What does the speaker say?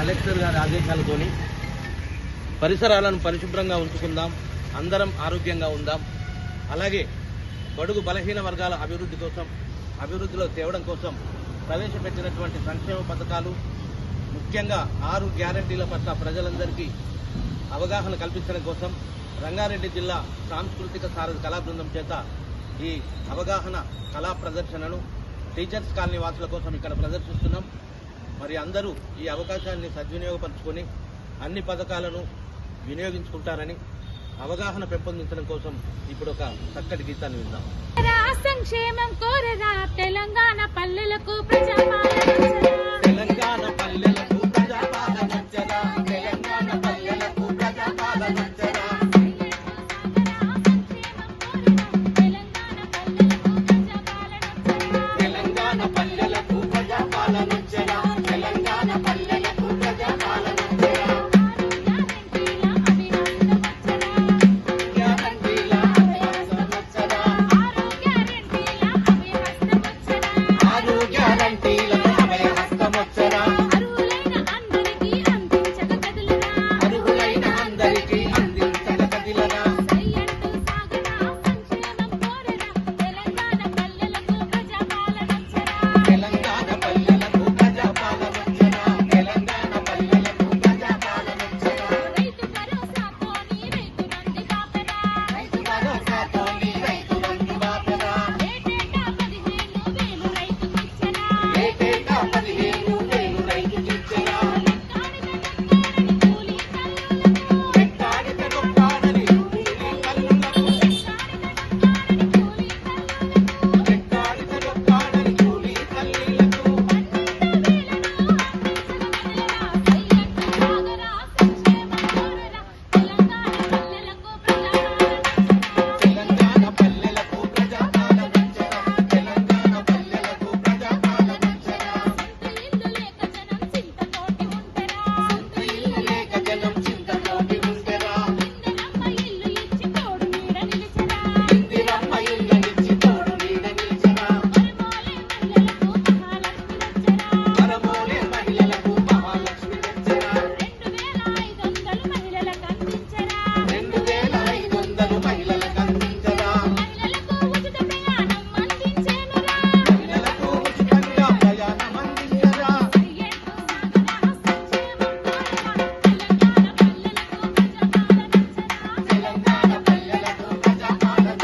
Collector గారి ఆదేశాలతోని పరిసరాలను పరిశుభ్రంగా ఉంచుకుందాం అందరం ఆరోగ్యంగా ఉందాం. అలాగే బడుగు బలహీన వర్గాల అభివృద్ధి కోసం అభివృద్ధిలో తేవడం కోసం ప్రవేశపెట్టినటువంటి సంక్షేమ పథకాలు ముఖ్యంగా ఆరు గ్యారంటీల పట్ల ప్రజలందరికీ అవగాహన కల్పించడం కోసం రంగారెడ్డి జిల్లా సాంస్కృతిక సారథి కళా బృందం చేత ఈ అవగాహన కళా ప్రదర్శనను టీచర్స్ కాలనీ వాసుల కోసం ఇక్కడ ప్రదర్శిస్తున్నాం. మరి అందరూ ఈ అవకాశాన్ని సద్వినియోగపరచుకొని అన్ని పథకాలను వినియోగించుకుంటారని అవగాహన పెంపొందించడం కోసం ఇప్పుడు ఒక చక్కటి గీతాన్ని విందాం. సంక్షేమం కోరరా తెలంగాణ